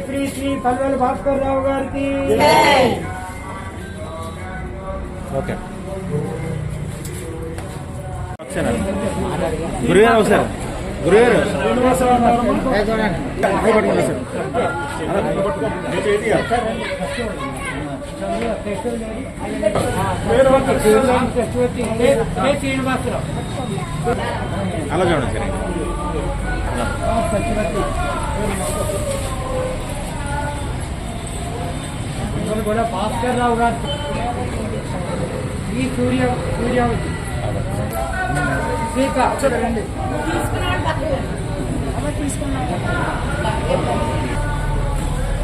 श्री श्री फलवल भास्कर राव गार की ఓకే గురుగారు సార్ గురుగారు సార్ శ్రీనివాసరావు అలా చూడండి సరే ఇక్కడ కూడా భాస్కర్ రావు గారు ఈ సూర్య సూర్యావతి సీత చూడండి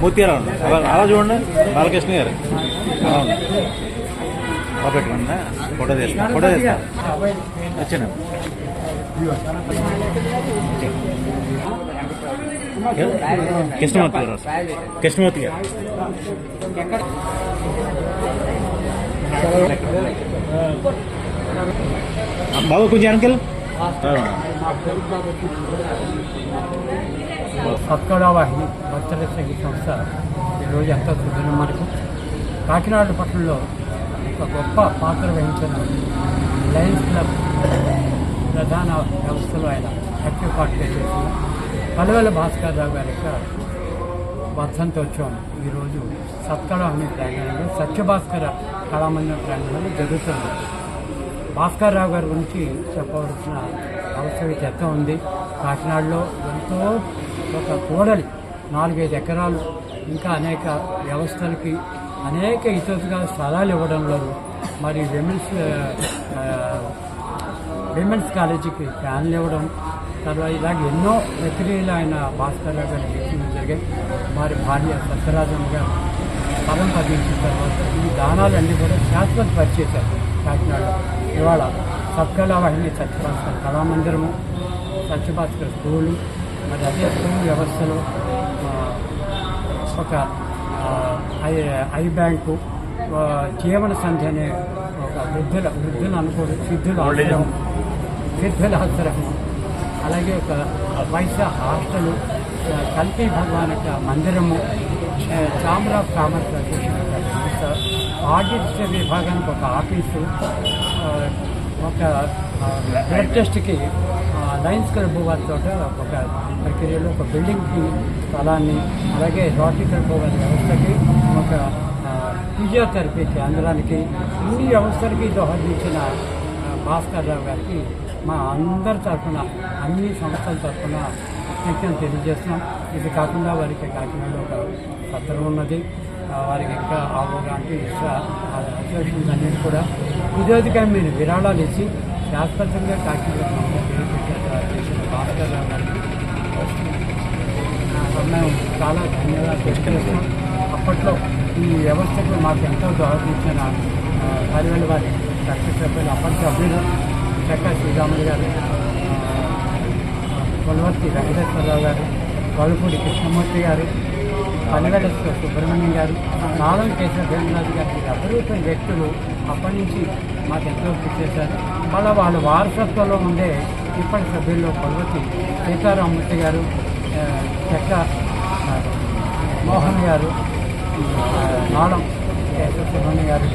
మూర్తిగారు అలా అలా చూడండి. బాలకృష్ణ గారు. అలా ఉంది. ఫోటో తీస్తాను. ఫోటో తీస్తాను. వచ్చాను కృష్ణమూర్తి గారు. కృష్ణమూర్తి గారు. బాబు కొంచెం వెనకెళ్ళు సత్కళావాహిని భక్తుల సంగీత సంస్థ ఈరోజు ఎంత సుదృఢం మనకు కాకినాడ పట్టణంలో ఒక గొప్ప పాత్ర వహించిన లయన్స్ క్లబ్ ప్రధాన వ్యవస్థలో ఆయన యాక్టివ్ పార్టిసిపేట్ చేసిన భాస్కర్ రావు గారి యొక్క వర్ధంతోత్సవం ఈరోజు సత్కళావాహిని ప్రాంగణంలో సత్యభాస్కర కళామందిర ప్రాంగణంలో జరుగుతుంది భాస్కర్ రావు గారి గురించి చెప్పవలసిన అవసరం చెత్త ఉంది. కాకినాడలో ఎంతో ఒక కూడలి నాలుగైదు ఎకరాలు ఇంకా అనేక వ్యవస్థలకి అనేక ఇతరుగా స్థలాలు ఇవ్వడంలో మరి విమెన్స్ విమెన్స్ కాలేజీకి ఫ్యాన్లు ఇవ్వడం తర్వాత ఇలాగ ఎన్నో ప్రక్రియలు ఆయన భాస్కర్ రావు గారి జీవితంలో జరిగాయి. వారి భార్య సత్యరాజన్ గారు పదం పదించిన తర్వాత ఈ దానాలన్నీ కూడా శాశ్వత పరిచేశారు కాకినాడలో ఇవాళ సత్కళా వాహిని సత్యభాస్కర్ కళామందిరము సత్యభాస్కర్ స్కూలు మరి అదే స్కూల్ వ్యవస్థలో ఒక ఐ ఐ బ్యాంకు జీవన సంధ్య అనే ఒక వృద్ధుల వృద్ధులు అనుకోడు సిద్ధుల ఆశ్రమం. సిద్ధుల ఆశ్రమం. అలాగే ఒక వైశ్య హాస్టలు కల్పీ భగవాన్ యొక్క మందిరము chamber of commerce association. Audit విభాగానికి ఒక ఆఫీసు ఒక బ్లడ్ టెస్ట్కి లైన్స్ లయన్స్ క్లబ్ వారితో ఒక ప్రక్రియలో ఒక బిల్డింగ్కి స్థలాన్ని అలాగే రోటరీ క్లబ్ వారి వ్యవస్థకి ఒక ఫిజియోథెరపీ కేంద్రానికి ఇన్ని వ్యవస్థలకి దోహదించిన భాస్కర్ రావు గారికి మా అందరి తరఫున అన్ని సంస్థల తరఫున కృతజ్ఞతలు తెలియజేస్తున్నాం. ఇది కాకుండా వారికి కాకినాడలో ఒక సత్రం ఉన్నది. వారికి ఇంకా ఆవగాంటి అసోసియేషన్స్ అన్నిటి కూడా నిరోధిగా మీరు విరాళాలు ఇచ్చి శాశ్వతంగా కాకినాడ చేసిన భాస్కర్ రావు గారికి మేము చాలా ధన్యవాదాలు తెలియజేస్తున్నాం అప్పట్లో ఈ వ్యవస్థకు మాకు ఎంతో దోహదించిన పరివేల వారి చక్క సభ్యులు అప్పటి సభ్యులు చక్క శ్రీరాములు గారు కొలవర్తి వెంకటేశ్వరరావు గారు కొలపూడి కృష్ణమూర్తి గారు పల్లెల సుబ్రహ్మణ్యం గారు నాలుగు చేసిన భీమరాజు గారి అభివృద్ధి వ్యక్తులు అప్పటి నుంచి మాకు ఎంతో కృషి చేశారు. మళ్ళీ వాళ్ళ వారసత్వంలో ఉండే ఇప్పటి సభ్యుల్లో కొలవతి సీతారామూర్తి గారు చెక్క మోహన్ గారు నాడం కేశవ సుబ్రహ్మణ్యం గారు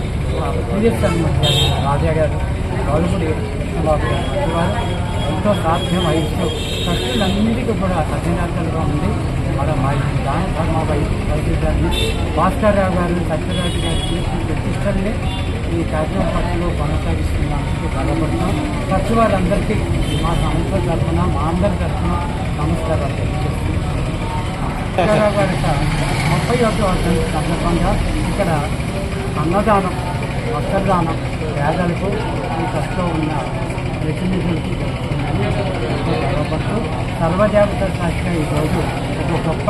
విజయసామూర్తి గారు రాజా గారు గౌరవుడి బాబు గారు వారు ఎంతో సాధ్యం వహిస్తూ ప్రజలందరికీ కూడా అధినేతలుగా ఉంది. మన మా గారిని భాస్కర్ రావు గారిని సత్యరాజు గారిని ప్రతిష్టల్ని ఈ కార్యక్రమంలో కొనసాగిస్తున్నందుకు గర్వపడుతున్నాం ప్రతి వారందరికీ మా సంస్థ తరఫున మా అందరి తరఫున నమస్కారాలు తెలియజేస్తున్నాం. భాస్కర్ గారి ముప్పై ఒకటి వర్షం సందర్భంగా ఇక్కడ అన్నదానం వస్త్రదానం పేదలకు ఈ కష్టం ఉన్న ప్రతినిధులకు జరుగుతుందని గర్వపడుతూ సర్వదేవత సాక్షిగా ఈరోజు ఒక గొప్ప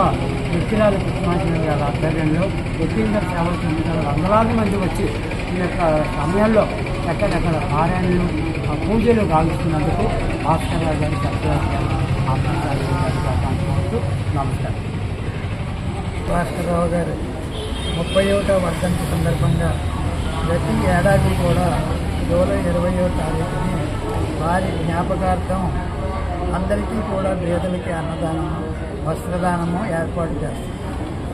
వ్యక్తిరాల కృష్ణాచార్య గారి ఆధ్వర్యంలో వ్యక్తిగత సేవలు చెందుతారు వందలాది మంది వచ్చి ఈ యొక్క సమయంలో ఎక్కడెక్కడ పారాయణలు ఆ పూజలు గావిస్తున్నందుకు భాస్కర్ రావు గారి సత్యరాజు గారి భాస్కర్ రావు ఆకాంక్షిస్తూ గారి ముప్పై ఒకటో వర్ధంతి సందర్భంగా ప్రతి ఏడాది కూడా జూలై ఇరవయో తారీఖుని వారి జ్ఞాపకార్థం అందరికీ కూడా పేదలకి అన్నదానం వస్త్రదానము ఏర్పాటు చేస్తాం.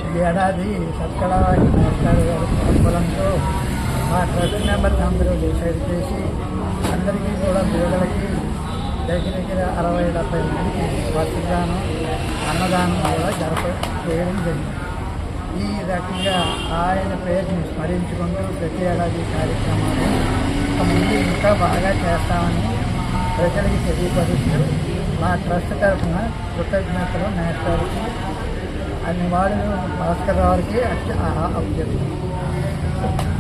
ఈ ఏడాది సత్కళ మాస్టర్ గారి ప్రతిఫలంతో మా ట్రస్ట్ మెంబర్స్ అందరూ డిసైడ్ చేసి అందరికీ కూడా పేదలకి దగ్గర దగ్గర అరవై డెబ్బై మందికి వస్త్రదానం అన్నదానం కూడా జరప చేయడం జరిగింది. ఈ రకంగా ఆయన పేరుని స్మరించుకుంటూ ప్రతి ఏడాది ఈ కార్యక్రమాన్ని ముందు ఇంకా బాగా చేస్తామని ప్రజలకి తెలియపరుస్తూ మా ట్రస్ట్ తరఫున కృతజ్ఞతలు నేస్తానికి అన్ని వాళ్ళు భాస్కర్ రావుకి అభ్యర్థిస్తున్నాం